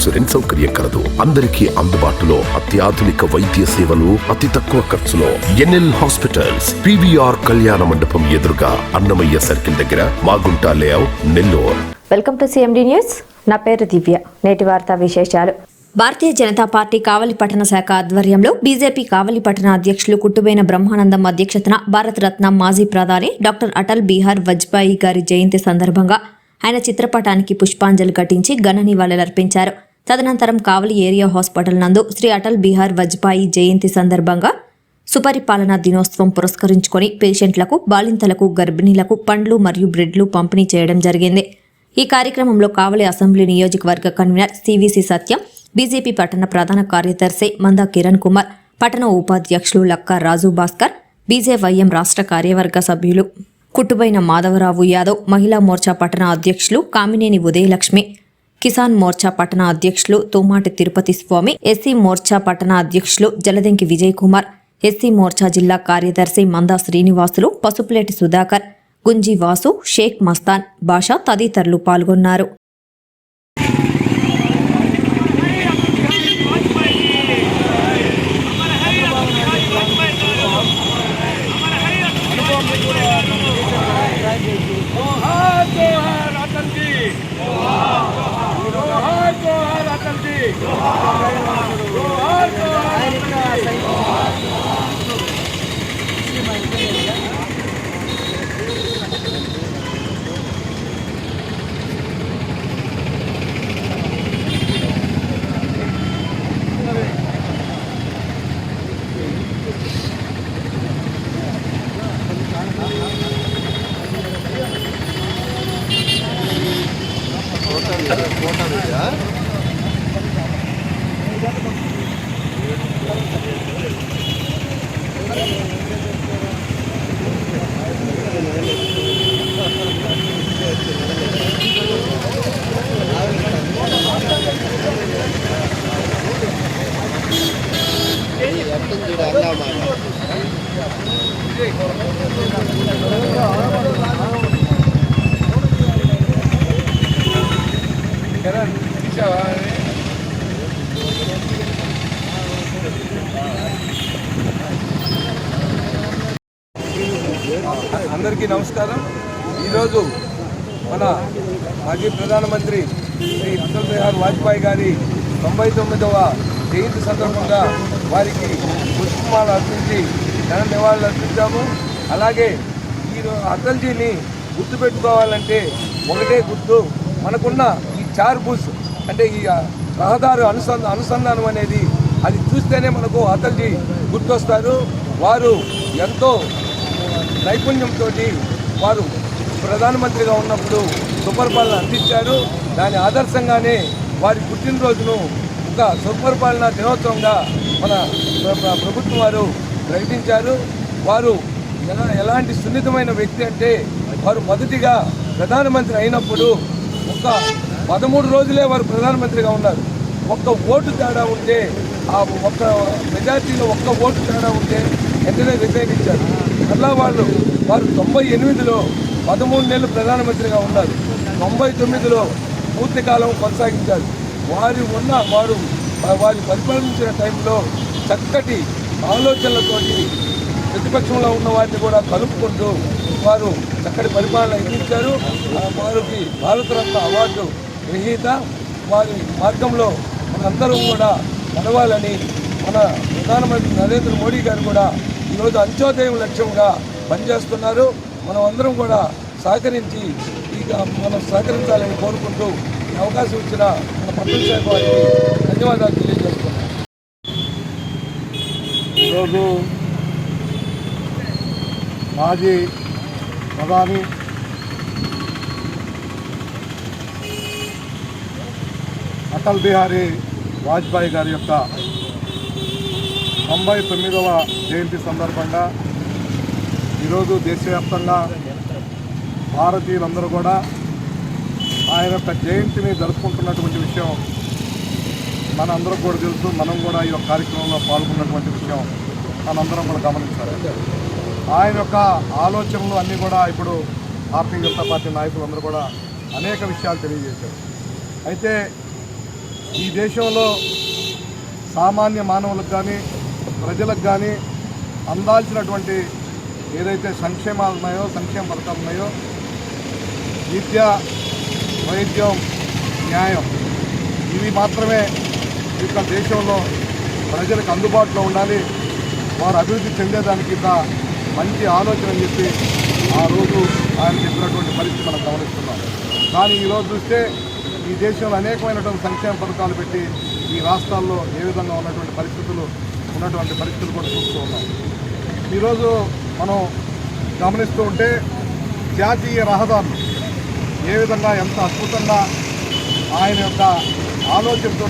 Insurance సౌకర్యం కలదు. అందరికీ అందుబాటులో అత్యాధునిక వైద్య సేవలు అతి తక్కువ ఖర్చులో. ఎన్ఎల్ హాస్పిటల్స్ పివిఆర్ కళ్యాణ మండపం ఎదురుగా అన్నమయ్య సర్కిల్ దగ్గర Magunta layout Nellore. Welcome to CMD news నా పేరు దివ్య. నేటి వార్తా విశేషాలు. భారతీయ జనతా పార్టీ కావలి పట్టణ శాఖ ఆధ్వర్యంలో బీజేపీ కావలి పట్టణ అధ్యక్షులు కుట్టుబైన బ్రహ్మానందం అధ్యక్షతన భారతరత్న మాజీ ప్రధాని డాక్టర్ అటల్ బీహార్ వాజ్పేయి గారి జయంతి సందర్భంగా ఆయన చిత్రపటానికి పుష్పాంజలి ఘటించి ఘన నివాళులర్పించారు. తదనంతరం కావలి ఏరియా హాస్పిటల్ నందు శ్రీ అటల్ బీహార్ వాజ్పేయి జయంతి సందర్భంగా సుపరిపాలన దినోత్సవం పురస్కరించుకొని పేషెంట్లకు బాలింతలకు గర్భిణీలకు పండ్లు మరియు బ్రెడ్లు పంపిణీ చేయడం జరిగింది. ఈ కార్యక్రమంలో కావలి అసెంబ్లీ నియోజకవర్గ కన్వీనర్ సివిసి సత్యం బీజేపీ పట్టణ ప్రధాన కార్యదర్శి మందా కిరణ్ కుమార్ పట్టణ ఉపాధ్యక్షులు లక్కా రాజు భాస్కర్ బీజేవైఎం రాష్ట్ర కార్యవర్గ సభ్యులు కుట్టుబైన మాధవరావు యాదవ్ మహిళా మోర్చా పట్టణ అధ్యక్షులు కామినేని ఉదయలక్ష్మి కిసాన్ మోర్చా పట్టణ అధ్యక్షులు తోమాటి తిరుపతి స్వామి ఎస్సీ మోర్చా పట్టణ అధ్యక్షులు జలదెంకి విజయ్ కుమార్ ఎస్సీ మోర్చా జిల్లా కార్యదర్శి మందా శ్రీనివాసులు పసుపులేటి సుధాకర్ గుంజీ వాసు షేక్ మస్తాన్ బాషా తదితరులు పాల్గొన్నారు. నమస్కారం. ఈరోజు మన మాజీ ప్రధానమంత్రి శ్రీ అటల్ బిహార్ వాజ్పేయి గారి తొంభై తొమ్మిదవ జయంతి సందర్భంగా వారికి పుష్పమాలు అర్పించి ఘన నివాళులు అర్పించాము. అలాగే ఈ అటల్జీని గుర్తుపెట్టుకోవాలంటే ఒకటే గుర్తు మనకున్న ఈ చార్ బుస్ అంటే ఈ రహదారు అనుసంధ అనుసంధానం అనేది అది చూస్తేనే మనకు అటల్జీ గుర్తొస్తారు. వారు ఎంతో నైపుణ్యంతో వారు ప్రధానమంత్రిగా ఉన్నప్పుడు సుపరిపాలన అందించారు. దాని ఆదర్శంగానే వారి పుట్టినరోజును ఒక సుపరిపాలన దినోత్సవంగా మన ప్రభుత్వం వారు ప్రకటించారు. వారు ఎలా ఎలాంటి సున్నితమైన వ్యక్తి అంటే వారు మొదటిగా ప్రధానమంత్రి అయినప్పుడు ఒక పదమూడు రోజులే వారు ప్రధానమంత్రిగా ఉన్నారు. ఒక్క ఓటు తేడా ఉంటే ఆ ఒక్క మెజార్టీలో ఒక్క ఓటు తేడా ఉంటే వెంటనే వ్యతిరేకించారు. ఇచ్చారు మళ్ళా వాళ్ళు వారు తొంభై ఎనిమిదిలో పదమూడు నెలలు ప్రధానమంత్రిగా ఉన్నారు. తొంభై తొమ్మిదిలో పూర్తి కాలం కొనసాగించారు. వారు ఉన్న వారు వారి పరిపాలించిన టైంలో చక్కటి ఆలోచనలతోటి ప్రతిపక్షంలో ఉన్న వారిని కూడా కలుపుకుంటూ వారు చక్కటి పరిపాలన అందించారు వారికి భారతరత్న అవార్డు గ్రహీత వారి మార్గంలో మనందరం కూడా నడవాలని మన ప్రధానమంత్రి నరేంద్ర మోడీ గారు కూడా ఈరోజు అంత్యోదయం లక్ష్యంగా పనిచేస్తున్నారు. మనం అందరం కూడా సహకరించి ఇక మనం సహకరించాలని కోరుకుంటూ ఈ అవకాశం ఇచ్చిన మన పట్టణ శాఖ వారికి ధన్యవాదాలు తెలియజేస్తున్నాం. ఈరోజు మాజీ ప్రధాని అటల్ బిహారీ వాజ్పేయి గారి యొక్క తొంభై తొమ్మిదవ జయంతి సందర్భంగా ఈరోజు దేశవ్యాప్తంగా భారతీయులందరూ కూడా ఆయన యొక్క జయంతిని జరుపుకుంటున్నటువంటి విషయం మనందరం కూడా తెలుసు. మనం కూడా ఈ యొక్క కార్యక్రమంలో పాల్గొన్నటువంటి విషయం మనందరం కూడా గమనించాలి. ఆయన యొక్క ఆలోచనలు అన్నీ కూడా ఇప్పుడు భారతీయ జనతా పార్టీ నాయకులందరూ కూడా అనేక విషయాలు తెలియజేశారు. అయితే ఈ దేశంలో సామాన్య మానవులకు కానీ ప్రజలకు కానీ అందాల్సినటువంటి ఏదైతే సంక్షేమాలు ఉన్నాయో సంక్షేమ పథకాలు ఉన్నాయో విద్య వైద్యం న్యాయం ఇవి మాత్రమే ఇక దేశంలో ప్రజలకు అందుబాటులో ఉండాలి. వారు అభివృద్ధి చెందేదానికి ఇంత మంచి ఆలోచన అని చెప్పి ఆ రోజు ఆయన చెప్పినటువంటి పరిస్థితి మనం గమనిస్తున్నాం. కానీ ఈరోజు చూస్తే ఈ దేశంలో అనేకమైనటువంటి సంక్షేమ పథకాలు పెట్టి ఈ రాష్ట్రాల్లో ఏ విధంగా ఉన్నటువంటి పరిస్థితులు ఉన్నటువంటి పరిస్థితులు కూడా చూస్తూ ఉన్నాం. ఈరోజు మనం గమనిస్తూ ఉంటే జాతీయ రహదారులు ఏ విధంగా ఎంత అద్భుతంగా ఆయన యొక్క ఆలోచనతో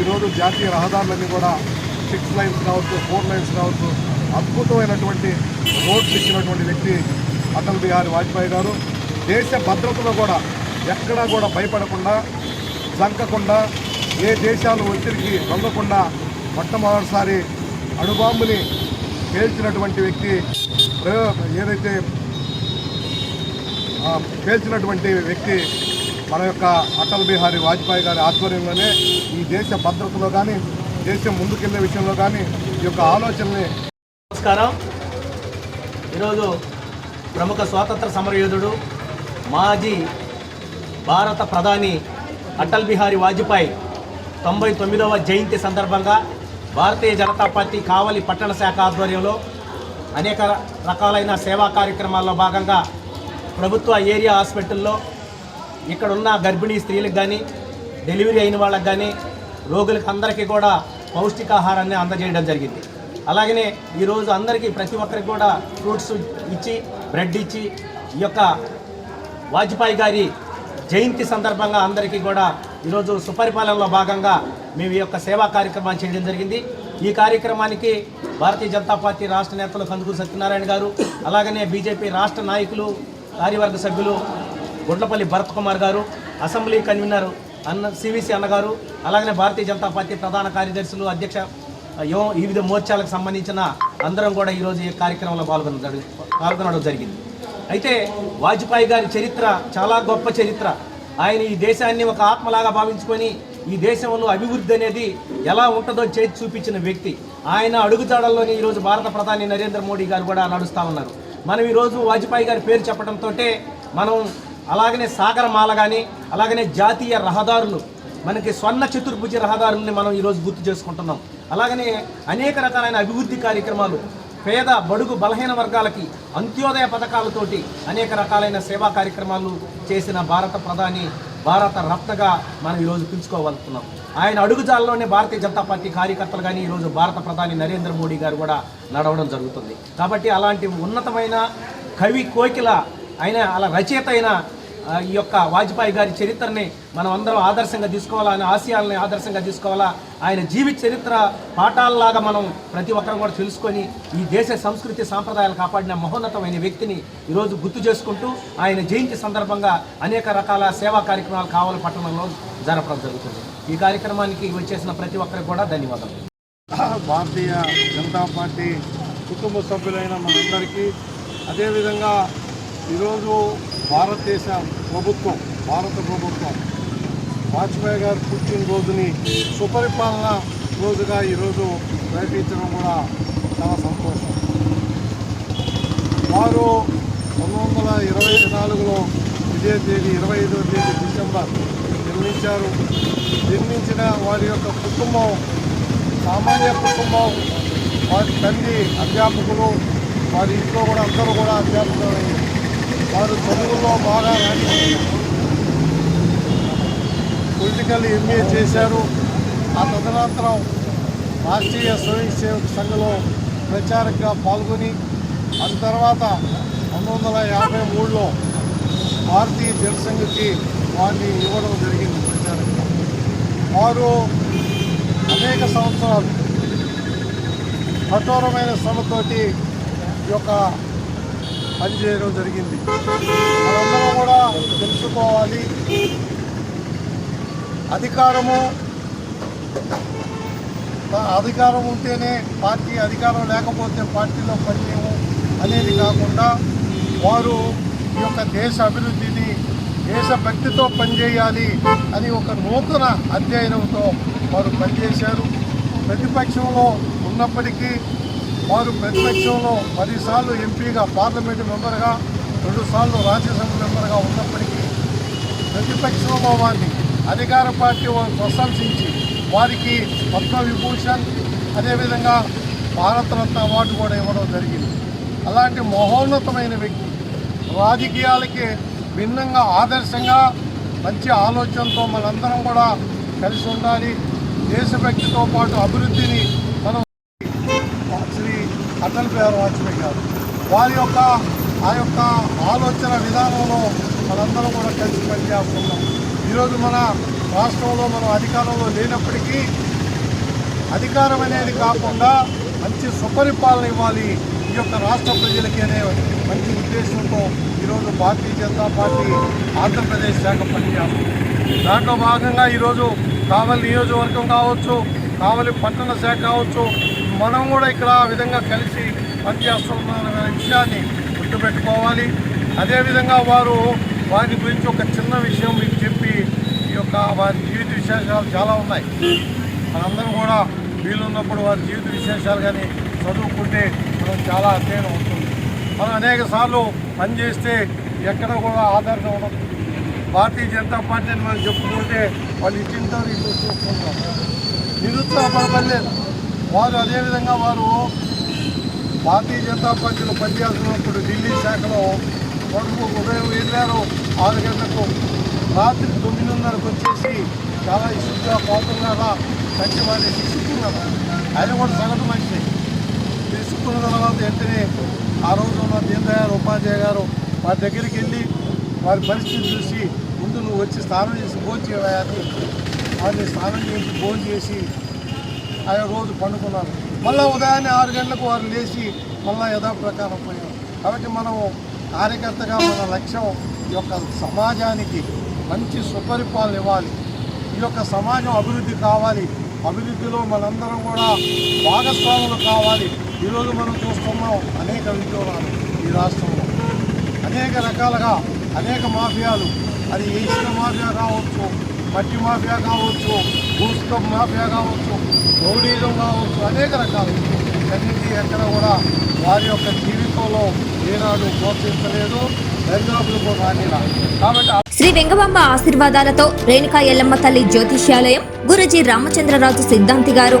ఈరోజు జాతీయ రహదారులన్నీ కూడా సిక్స్ లైన్స్ కావచ్చు ఫోర్ లైన్స్ కావచ్చు అద్భుతమైనటువంటి రోడ్స్ ఇచ్చినటువంటి వ్యక్తి అటల్ బిహారీ వాజ్పేయి గారు. దేశ భద్రతలో కూడా ఎక్కడా కూడా భయపడకుండా జంకకుండా ఏ దేశాలు ఒత్తిడికి లొంగకుండా మొట్టమొదటిసారి అణుబాంబుని పేల్చినటువంటి వ్యక్తి ప్రయో- ఏదైతే పేల్చినటువంటి వ్యక్తి మన యొక్క అటల్ బిహారీ వాజ్పేయి గారి ఆధ్వర్యంలోనే ఈ దేశ భద్రతలో కానీ దేశం ముందుకెళ్ళే విషయంలో కానీ ఈ యొక్క ఆలోచనని నమస్కారం. ఈరోజు ప్రముఖ స్వాతంత్ర సమరయోధుడు మాజీ భారత ప్రధాని అటల్ బిహారీ వాజ్పేయి తొంభై తొమ్మిదవ జయంతి సందర్భంగా భారతీయ జనతా పార్టీ కావలి పట్టణ శాఖ ఆధ్వర్యంలో అనేక రకాలైన సేవా కార్యక్రమాల్లో భాగంగా ప్రభుత్వ ఏరియా హాస్పిటల్లో ఇక్కడున్న గర్భిణీ స్త్రీలకు కానీ డెలివరీ అయిన వాళ్ళకి కానీ రోగులకు అందరికీ కూడా పౌష్టికాహారాన్ని అందజేయడం జరిగింది. అలాగనే ఈరోజు అందరికీ ప్రతి ఒక్కరికి కూడా ఫ్రూట్స్ ఇచ్చి బ్రెడ్ ఇచ్చి ఈ యొక్క వాజ్పేయి గారి జయంతి సందర్భంగా అందరికీ కూడా ఈరోజు సుపరిపాలనలో భాగంగా మేము ఈ యొక్క సేవా కార్యక్రమాన్ని చేయడం జరిగింది. ఈ కార్యక్రమానికి భారతీయ జనతా పార్టీ రాష్ట్ర నేతలు కందుకూరు సత్యనారాయణ గారు అలాగనే బీజేపీ రాష్ట్ర నాయకులు కార్యవర్గ సభ్యులు గుండ్లపల్లి భరత్ కుమార్ గారు అసెంబ్లీ కన్వీనర్ అన్న సివిసి అన్నగారు అలాగనే భారతీయ జనతా పార్టీ ప్రధాన కార్యదర్శులు అధ్యక్ష యువ వివిధ మోర్చాలకు సంబంధించిన అందరం కూడా ఈరోజు ఈ కార్యక్రమంలో పాల్గొనడం పాల్గొనడం జరిగింది. అయితే వాజ్పేయి గారి చరిత్ర చాలా గొప్ప చరిత్ర. ఆయన ఈ దేశాన్ని ఒక ఆత్మలాగా భావించుకొని ఈ దేశంలో అభివృద్ధి అనేది ఎలా ఉంటుందో చేతి చూపించిన వ్యక్తి. ఆయన అడుగుజాడల్లోనే ఈరోజు భారత ప్రధాని నరేంద్ర మోడీ గారు కూడా నడుస్తూ ఉన్నారు. మనం ఈరోజు వాజ్పేయి గారి పేరు చెప్పడంతో మనం అలాగనే సాగరమాల కానీ అలాగనే జాతీయ రహదారులు మనకి స్వర్ణ చతుర్భుజ రహదారుల్ని మనం ఈరోజు గుర్తు చేసుకుంటున్నాం. అలాగనే అనేక రకాలైన అభివృద్ధి కార్యక్రమాలు పేద బడుగు బలహీన వర్గాలకి అంత్యోదయ పథకాలతోటి అనేక రకాలైన సేవా కార్యక్రమాలు చేసిన భారత ప్రధాని భారత రత్నగా మనం ఈరోజు పిలుచుకోగలుగుతున్నాం ఆయన అడుగుజాల్లోనే భారతీయ జనతా పార్టీ కార్యకర్తలు కానీ ఈరోజు భారత ప్రధాని నరేంద్ర మోడీ గారు కూడా నడవడం జరుగుతుంది. కాబట్టి అలాంటి ఉన్నతమైన కవి కోకిల ఆయన అలా రచయిత అయిన ఈ యొక్క వాజ్పేయి గారి చరిత్రని మనం అందరం ఆదర్శంగా తీసుకోవాలా ఆయన ఆశయాలని ఆదర్శంగా తీసుకోవాలా? ఆయన జీవిత చరిత్ర పాఠాలలాగా మనం ప్రతి ఒక్కరం కూడా తెలుసుకొని ఈ దేశ సంస్కృతి సాంప్రదాయాలు కాపాడిన మహోన్నతమైన వ్యక్తిని ఈరోజు గుర్తు చేసుకుంటూ ఆయన జయంతి సందర్భంగా అనేక రకాల సేవా కార్యక్రమాలు కావాలి పట్టణంలో జరపడం జరుగుతుంది. ఈ కార్యక్రమానికి వచ్చేసిన ప్రతి ఒక్కరికి కూడా ధన్యవాదాలు. భారతీయ జనతా పార్టీ కుటుంబ సభ్యులైన మనందరికీ అదేవిధంగా ఈరోజు భారతదేశ ప్రభుత్వం భారత ప్రభుత్వం వాజ్పేయి గారు పుట్టినరోజుని సుపరిపాలన రోజుగా ఈరోజు ప్రకటించడం కూడా చాలా సంతోషం. వారు పంతొమ్మిది వందల ఇరవై నాలుగులో ఇదే తేదీ ఇరవై ఐదవ తేదీ డిసెంబర్ జన్మించారు. జన్మించిన వారి యొక్క కుటుంబం సామాన్య కుటుంబం వారి తండ్రి అధ్యాపకులు వారి ఇంట్లో కూడా అందరూ కూడా అధ్యాపకులు వారు చదువుల్లో బాగా పొలిటికల్ ఎంఏ చేశారు. ఆ తదనంతరం రాష్ట్రీయ స్వయం సేవక సంఘంలో ప్రచారంగా పాల్గొని అది తర్వాత పంతొమ్మిది వందల యాభై మూడులో భారతీయ జనసంఘకి వారిని ఇవ్వడం జరిగింది ప్రచారంగా. వారు అనేక సంవత్సరాలు కఠోరమైన శ్రమతోటి ఈ యొక్క పనిచేయడం జరిగింది. మనందరం కూడా తెలుసుకోవాలి. అధికారము అధికారం ఉంటేనే పార్టీ అధికారం లేకపోతే పార్టీలో పనిచేయము అనేది కాకుండా వారు ఈ యొక్క దేశ అభివృద్ధిని దేశభక్తితో పనిచేయాలి అని ఒక నూతన అధ్యయనంతో వారు పనిచేశారు. ప్రతిపక్షంలో ఉన్నప్పటికీ వారు ప్రతిపక్షంలో పదిసార్లు ఎంపీగా పార్లమెంటు మెంబర్గా రెండుసార్లు రాజ్యసభ మెంబర్గా ఉన్నప్పటికీ ప్రతిపక్షంలో వారిని అధికార పార్టీ వారు ప్రశంసించి వారికి పద్మ విభూషణ్ అదేవిధంగా భారతరత్న అవార్డు కూడా ఇవ్వడం జరిగింది. అలాంటి మహోన్నతమైన వ్యక్తి రాజకీయాలకి భిన్నంగా ఆదర్శంగా మంచి ఆలోచనతో మనందరం కూడా కలిసి ఉండాలి. దేశభక్తితో పాటు అభివృద్ధిని అటల్ బిహారీ వాజ్పేయి గారు వారి యొక్క ఆ యొక్క ఆలోచన విధానంలో మనందరం కూడా కలిసి పనిచేస్తున్నాం. ఈరోజు మన రాష్ట్రంలో మనం అధికారంలో లేనప్పటికీ అధికారం అనేది కాకుండా మంచి సుపరిపాలన ఇవ్వాలి ఈ యొక్క రాష్ట్ర ప్రజలకి అనే మంచి ఉద్దేశంతో ఈరోజు భారతీయ జనతా పార్టీ ఆంధ్రప్రదేశ్ శాఖ పనిచేస్తుంది. దాంట్లో భాగంగా ఈరోజు కావలి నియోజకవర్గం కావచ్చు కావలి పట్టణ శాఖ కావచ్చు మనం కూడా ఇక్కడ ఆ విధంగా కలిసి పనిచేస్తున్న విషయాన్ని గుర్తుపెట్టుకోవాలి. అదేవిధంగా వారు వారి గురించి ఒక చిన్న విషయం మీకు చెప్పి ఈ యొక్క వారి జీవిత విశేషాలు చాలా ఉన్నాయి. మనందరం కూడా వీలున్నప్పుడు వారి జీవిత విశేషాలు కానీ చదువుకుంటే మనం చాలా అధ్యయనం అవుతుంది. మనం అనేక సార్లు పనిచేస్తే ఎక్కడ కూడా ఆధారం ఉండదు. భారతీయ జనతా పార్టీని మనం చెప్పుకుంటే వాళ్ళు ఇచ్చింతో ఇటు చూసుకుంటాం నిరుత్సాహపడలేదు వారు అదేవిధంగా వారు భారతీయ జనతా పార్టీలో పనిచేస్తున్నప్పుడు ఢిల్లీ శాఖలో వరకు ఉదయం వెళ్ళారు ఆరు గంటలకు రాత్రి తొమ్మిదిన్నరకు వచ్చేసి చాలా ఇసుగా కోపంగా కంటి వారిని తీసుకున్నారు ఆయన కూడా సగటు మనిషి తీసుకున్న తర్వాత వెంటనే ఆ రోజు ఉన్న దీన్ దయాళ్ ఉపాధ్యాయ గారు వారి దగ్గరికి వెళ్ళి వారి పరిస్థితి చూసి ముందు నువ్వు వచ్చి స్నానం చేసి భోజనం చేయాలి వారిని స్నానం చేసి భోజనం చేసి ఆయన రోజు పండుకున్నారు మళ్ళీ ఉదయాన్నే ఆరు గంటలకు వారు లేచి మళ్ళీ యథాప్రకారం పోయాం కాబట్టి మనం కార్యకర్తగా మన లక్ష్యం ఈ యొక్క సమాజానికి మంచి సుపరిపాలన ఇవ్వాలి. ఈ యొక్క సమాజం అభివృద్ధి కావాలి. అభివృద్ధిలో మనందరం కూడా భాగస్వాములు కావాలి. ఈరోజు మనం చూస్తున్నాం అనేక ఉద్యోగాలు ఈ రాష్ట్రంలో. అనేక రకాలుగా అనేక మాఫియాలు. అది ఇసుక మాఫియా కావచ్చు? మట్టి మాఫియా కావచ్చు భూస్కం మాఫియా కావచ్చు గౌడీజం కావచ్చు అనేక రకాలు. అన్నింటి ఎక్కడ కూడా వారి యొక్క జీవితంలో ఏనాడు ప్రోత్సహించలేదు. దరిదాపులకు రానిలా. కాబట్టి శ్రీ వెంగబాంబ ఆశీర్వాదాలతో రేణుకా ఎల్లమ్మ తల్లి జ్యోతిష్యాలయం గురుజీ రామచంద్రరాజు సిద్ధాంతి గారు